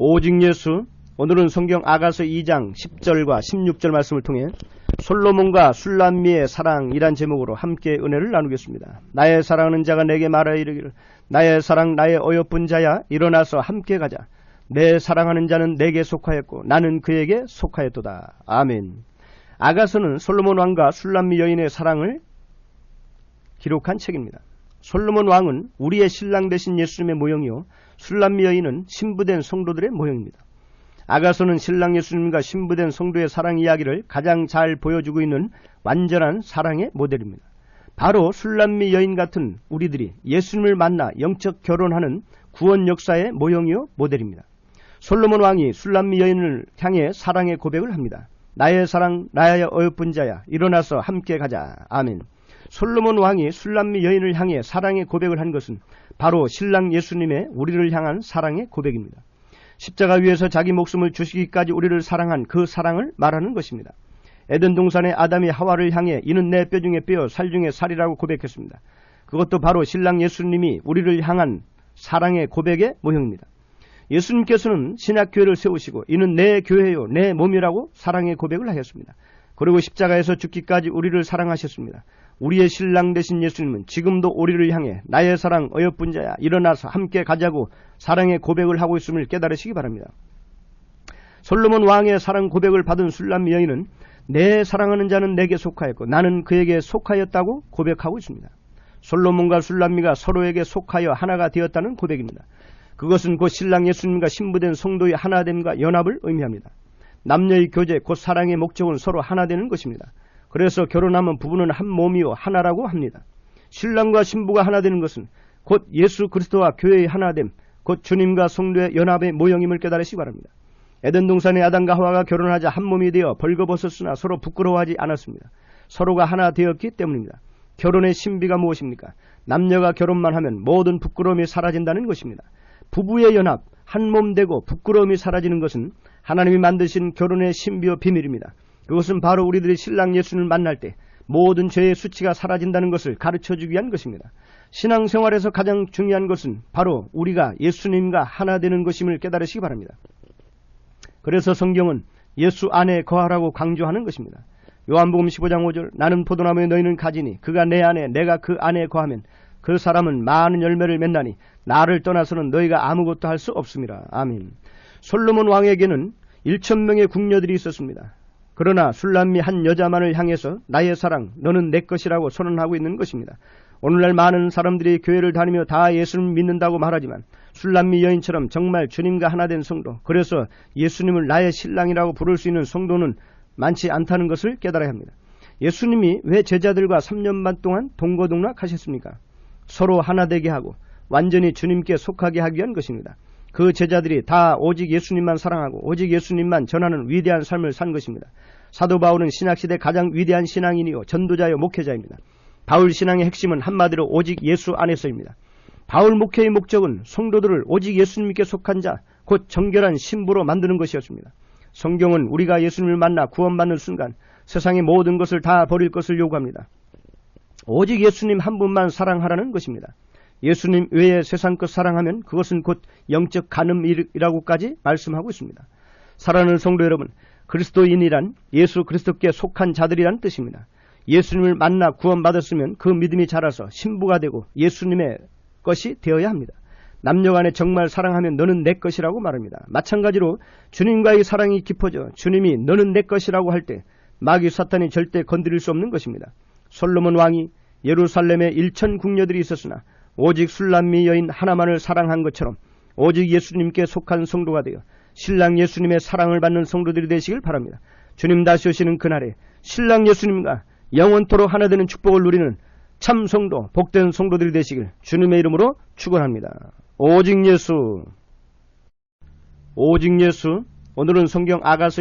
오직 예수 오늘은 성경 아가서 2장 10절과 16절 말씀을 통해 솔로몬과 술람미의 사랑이란 제목으로 함께 은혜를 나누겠습니다. 나의 사랑하는 자가 내게 말하여 이르기를 나의 사랑 나의 어여쁜 자야 일어나서 함께 가자. 내 사랑하는 자는 내게 속하였고 나는 그에게 속하였도다. 아멘. 아가서는 솔로몬 왕과 술람미 여인의 사랑을 기록한 책입니다. 솔로몬 왕은 우리의 신랑 되신 예수님의 모형이요 술람미 여인은 신부된 성도들의 모형입니다. 아가서는 신랑 예수님과 신부된 성도의 사랑 이야기를 가장 잘 보여주고 있는 완전한 사랑의 모델입니다. 바로 술람미 여인 같은 우리들이 예수님을 만나 영적 결혼하는 구원 역사의 모형이요 모델입니다. 솔로몬 왕이 술람미 여인을 향해 사랑의 고백을 합니다. 나의 사랑 나의 어여쁜 자야 일어나서 함께 가자 아멘. 솔로몬 왕이 술람미 여인을 향해 사랑의 고백을 한 것은 바로 신랑 예수님의 우리를 향한 사랑의 고백입니다. 십자가 위에서 자기 목숨을 주시기까지 우리를 사랑한 그 사랑을 말하는 것입니다. 에덴 동산의 아담이 하와를 향해 이는 내 뼈 중에 뼈, 살 중에 살이라고 고백했습니다. 그것도 바로 신랑 예수님이 우리를 향한 사랑의 고백의 모형입니다. 예수님께서는 신약교회를 세우시고 이는 내 교회요 내 몸이라고 사랑의 고백을 하셨습니다. 그리고 십자가에서 죽기까지 우리를 사랑하셨습니다. 우리의 신랑 되신 예수님은 지금도 우리를 향해 나의 사랑 어여쁜 자야 일어나서 함께 가자고 사랑의 고백을 하고 있음을 깨달으시기 바랍니다. 솔로몬 왕의 사랑 고백을 받은 술람 여인은 내 사랑하는 자는 내게 속하였고 나는 그에게 속하였다고 고백하고 있습니다. 솔로몬과 술람미가 서로에게 속하여 하나가 되었다는 고백입니다. 그것은 곧 신랑 예수님과 신부된 성도의 하나됨과 연합을 의미합니다. 남녀의 교제, 곧 사랑의 목적은 서로 하나 되는 것입니다. 그래서 결혼하면 부부는 한 몸이요 하나라고 합니다. 신랑과 신부가 하나 되는 것은 곧 예수 그리스도와 교회의 하나됨, 곧 주님과 성도의 연합의 모형임을 깨달으시기 바랍니다. 에덴 동산의 아담과 하와가 결혼하자 한 몸이 되어 벌거벗었으나 서로 부끄러워하지 않았습니다. 서로가 하나 되었기 때문입니다. 결혼의 신비가 무엇입니까? 남녀가 결혼만 하면 모든 부끄러움이 사라진다는 것입니다. 부부의 연합, 한 몸 되고 부끄러움이 사라지는 것은 하나님이 만드신 결혼의 신비와 비밀입니다. 그것은 바로 우리들이 신랑 예수님을 만날 때 모든 죄의 수치가 사라진다는 것을 가르쳐 주기 위한 것입니다. 신앙생활에서 가장 중요한 것은 바로 우리가 예수님과 하나 되는 것임을 깨달으시기 바랍니다. 그래서 성경은 예수 안에 거하라고 강조하는 것입니다. 요한복음 15장 5절 나는 포도나무에 너희는 가지니 그가 내 안에 내가 그 안에 거하면 그 사람은 많은 열매를 맺나니 나를 떠나서는 너희가 아무것도 할 수 없습니다. 아멘. 솔로몬 왕에게는 1천 명의 궁녀들이 있었습니다. 그러나 술람미 한 여자만을 향해서 나의 사랑 너는 내 것이라고 선언하고 있는 것입니다. 오늘날 많은 사람들이 교회를 다니며 다 예수를 믿는다고 말하지만 술람미 여인처럼 정말 주님과 하나 된 성도 그래서 예수님을 나의 신랑이라고 부를 수 있는 성도는 많지 않다는 것을 깨달아야 합니다. 예수님이 왜 제자들과 3년 반 동안 동거동락하셨습니까? 서로 하나 되게 하고 완전히 주님께 속하게 하기 위한 것입니다. 그 제자들이 다 오직 예수님만 사랑하고 오직 예수님만 전하는 위대한 삶을 산 것입니다. 사도 바울은 신학시대 가장 위대한 신앙인이요 전도자요 목회자입니다. 바울 신앙의 핵심은 한마디로 오직 예수 안에서입니다. 바울 목회의 목적은 성도들을 오직 예수님께 속한 자, 곧 정결한 신부로 만드는 것이었습니다. 성경은 우리가 예수님을 만나 구원받는 순간 세상의 모든 것을 다 버릴 것을 요구합니다. 오직 예수님 한 분만 사랑하라는 것입니다. 예수님 외에 세상 것 사랑하면 그것은 곧 영적 간음이라고까지 말씀하고 있습니다. 사랑하는 성도 여러분, 그리스도인이란 예수 그리스도께 속한 자들이란 뜻입니다. 예수님을 만나 구원받았으면 그 믿음이 자라서 신부가 되고 예수님의 것이 되어야 합니다. 남녀간에 정말 사랑하면 너는 내 것이라고 말합니다. 마찬가지로 주님과의 사랑이 깊어져 주님이 너는 내 것이라고 할 때 마귀 사탄이 절대 건드릴 수 없는 것입니다. 솔로몬 왕이 예루살렘에 일천 궁녀들이 있었으나 오직 술람미 여인 하나만을 사랑한 것처럼 오직 예수님께 속한 성도가 되어 신랑 예수님의 사랑을 받는 성도들이 되시길 바랍니다. 주님 다시 오시는 그날에 신랑 예수님과 영원토록 하나 되는 축복을 누리는 참 성도, 복된 성도들이 되시길 주님의 이름으로 축원합니다. 오직 예수, 오직 예수. 오늘은 성경 아가서